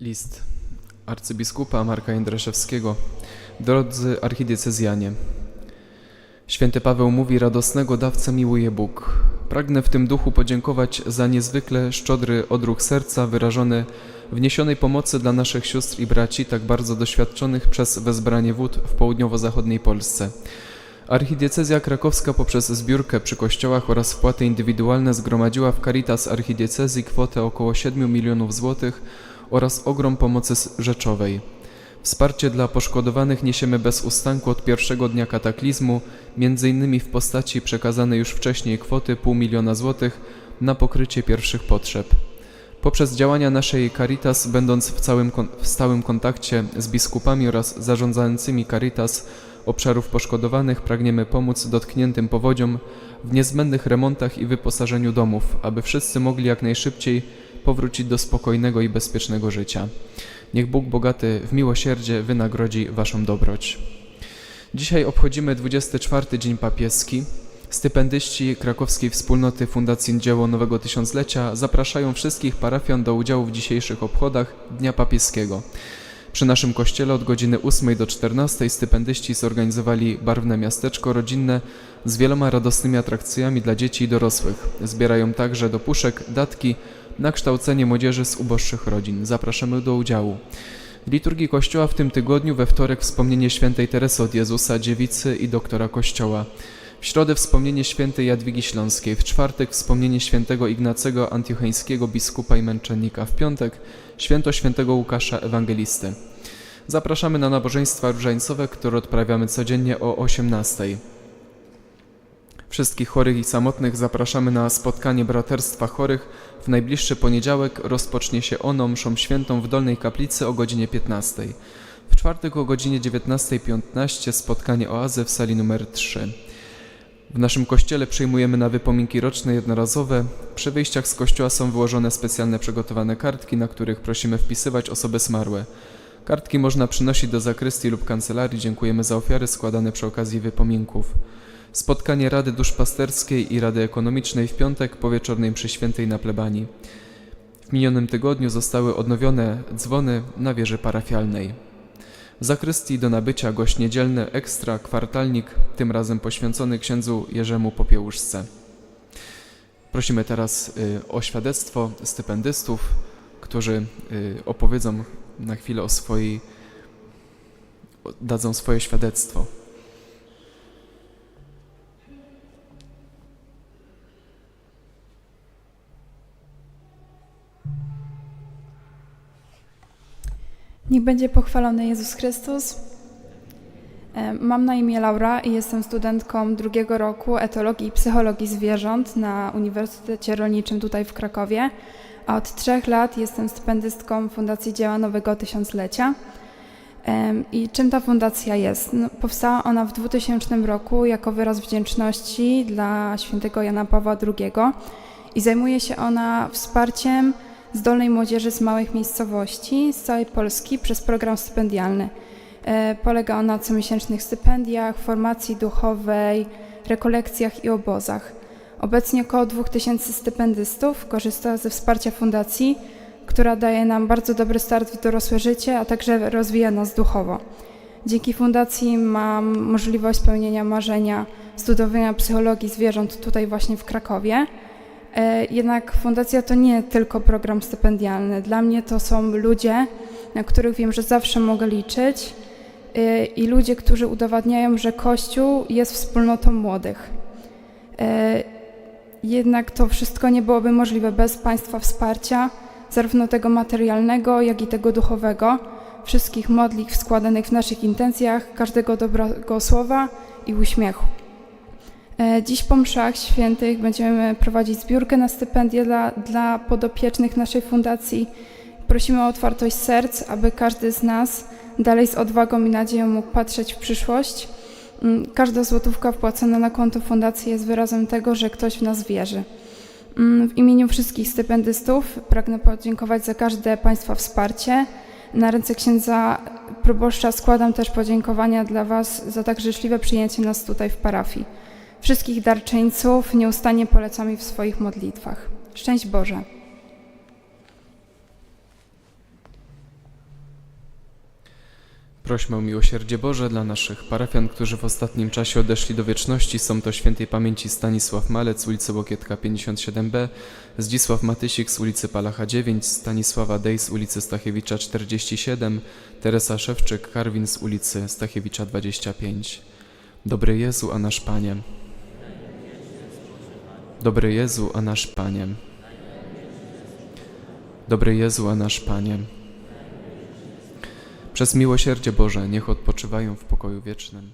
List arcybiskupa Marka Jędraszewskiego Drodzy archidiecezjanie Święty Paweł mówi radosnego dawcę miłuje Bóg. Pragnę w tym duchu podziękować za niezwykle szczodry odruch serca wyrażony w niesionej pomocy dla naszych sióstr i braci tak bardzo doświadczonych przez wezbranie wód w południowo-zachodniej Polsce. Archidiecezja krakowska poprzez zbiórkę przy kościołach oraz wpłaty indywidualne zgromadziła w Caritas Archidiecezji kwotę około 7 milionów złotych oraz ogrom pomocy rzeczowej. Wsparcie dla poszkodowanych niesiemy bez ustanku od pierwszego dnia kataklizmu, m.in. w postaci przekazanej już wcześniej kwoty pół miliona złotych na pokrycie pierwszych potrzeb. Poprzez działania naszej Caritas, będąc w, całym, w stałym kontakcie z biskupami oraz zarządzającymi Caritas obszarów poszkodowanych, pragniemy pomóc dotkniętym powodziom w niezbędnych remontach i wyposażeniu domów, aby wszyscy mogli jak najszybciej powrócić do spokojnego i bezpiecznego życia. Niech Bóg bogaty w miłosierdzie wynagrodzi Waszą dobroć. Dzisiaj obchodzimy 24 Dzień Papieski. Stypendyści krakowskiej wspólnoty Fundacji Dzieło Nowego Tysiąclecia zapraszają wszystkich parafian do udziału w dzisiejszych obchodach Dnia Papieskiego. Przy naszym kościele od godziny 8 do 14 stypendyści zorganizowali barwne miasteczko rodzinne z wieloma radosnymi atrakcjami dla dzieci i dorosłych. Zbierają także do puszek datki na kształcenie młodzieży z uboższych rodzin. Zapraszamy do udziału. W liturgii Kościoła w tym tygodniu we wtorek wspomnienie świętej Teresy od Jezusa, dziewicy i doktora Kościoła. W środę wspomnienie świętej Jadwigi Śląskiej, w czwartek wspomnienie świętego Ignacego Antiocheńskiego biskupa i męczennika, w piątek święto świętego Łukasza Ewangelisty. Zapraszamy na nabożeństwa różańcowe, które odprawiamy codziennie o 18. Wszystkich chorych i samotnych zapraszamy na spotkanie Braterstwa Chorych. W najbliższy poniedziałek rozpocznie się ono mszą świętą w Dolnej Kaplicy o godzinie 15. W czwartek o godzinie 19.15 spotkanie oazy w sali numer 3. W naszym kościele przyjmujemy na wypominki roczne jednorazowe. Przy wyjściach z kościoła są wyłożone specjalne przygotowane kartki, na których prosimy wpisywać osoby zmarłe. Kartki można przynosić do zakrystii lub kancelarii. Dziękujemy za ofiary składane przy okazji wypominków. Spotkanie Rady Duszpasterskiej i Rady Ekonomicznej w piątek po wieczornej przy świętej na plebanii. W minionym tygodniu zostały odnowione dzwony na wieży parafialnej. Zakrystii do nabycia gość niedzielny ekstra kwartalnik, tym razem poświęcony księdzu Jerzemu Popiełuszce. Prosimy teraz y, o świadectwo stypendystów, którzy y, opowiedzą na chwilę o swojej, dadzą swoje świadectwo. Niech będzie pochwalony Jezus Chrystus. E, Mam na imię Laura i jestem studentką drugiego roku etologii i psychologii zwierząt na Uniwersytecie Rolniczym tutaj w Krakowie, a od trzech lat jestem stypendystką Fundacji Dzieła Nowego Tysiąclecia. Em, I czym ta fundacja jest? No, powstała ona w 2000 roku jako wyraz wdzięczności dla świętego Jana Pawła II i zajmuje się ona wsparciem zdolnej młodzieży z małych miejscowości z całej Polski przez program stypendialny. E, Polega on na comiesięcznych stypendiach, formacji duchowej, rekolekcjach i obozach. Obecnie około 2000 stypendystów korzysta ze wsparcia fundacji, która daje nam bardzo dobry start w dorosłe życie, a także rozwija nas duchowo. Dzięki fundacji mam możliwość spełnienia marzenia studiowania psychologii zwierząt tutaj właśnie w Krakowie. E, Jednak fundacja to nie tylko program stypendialny. Dla mnie to są ludzie, na których wiem, że zawsze mogę liczyć e, i ludzie, którzy udowadniają, że Kościół jest wspólnotą młodych. E, Jednak to wszystko nie byłoby możliwe bez Państwa wsparcia, zarówno tego materialnego, jak i tego duchowego, wszystkich modlitw składanych w naszych intencjach, każdego dobrego słowa i uśmiechu. E, Dziś po mszach świętych będziemy prowadzić zbiórkę na stypendia dla, dla podopiecznych naszej fundacji. Prosimy o otwartość serc, aby każdy z nas dalej z odwagą i nadzieją mógł patrzeć w przyszłość. Mm, Każda złotówka wpłacona na konto fundacji jest wyrazem tego, że ktoś w nas wierzy. Mm, W imieniu wszystkich stypendystów pragnę podziękować za każde Państwa wsparcie. Na ręce księdza proboszcza składam też podziękowania dla Was za tak życzliwe przyjęcie nas tutaj w parafii. Wszystkich darczyńców nieustannie polecam w swoich modlitwach. Szczęść Boże! Prośmy o miłosierdzie Boże dla naszych parafian, którzy w ostatnim czasie odeszli do wieczności. Są to świętej pamięci Stanisław Malec, ulicy Łokietka 57b, Zdzisław Matysik z ulicy Palacha 9, Stanisława Dej z ulicy Stachiewicza 47, Teresa Szewczyk, Karwin z ulicy Stachiewicza 25. Dobry Jezu, a nasz Panie. Dobry Jezu, a nasz Panie. Dobry Jezu, a nasz Panie. Przez miłosierdzie Boże niech odpoczywają w pokoju wiecznym.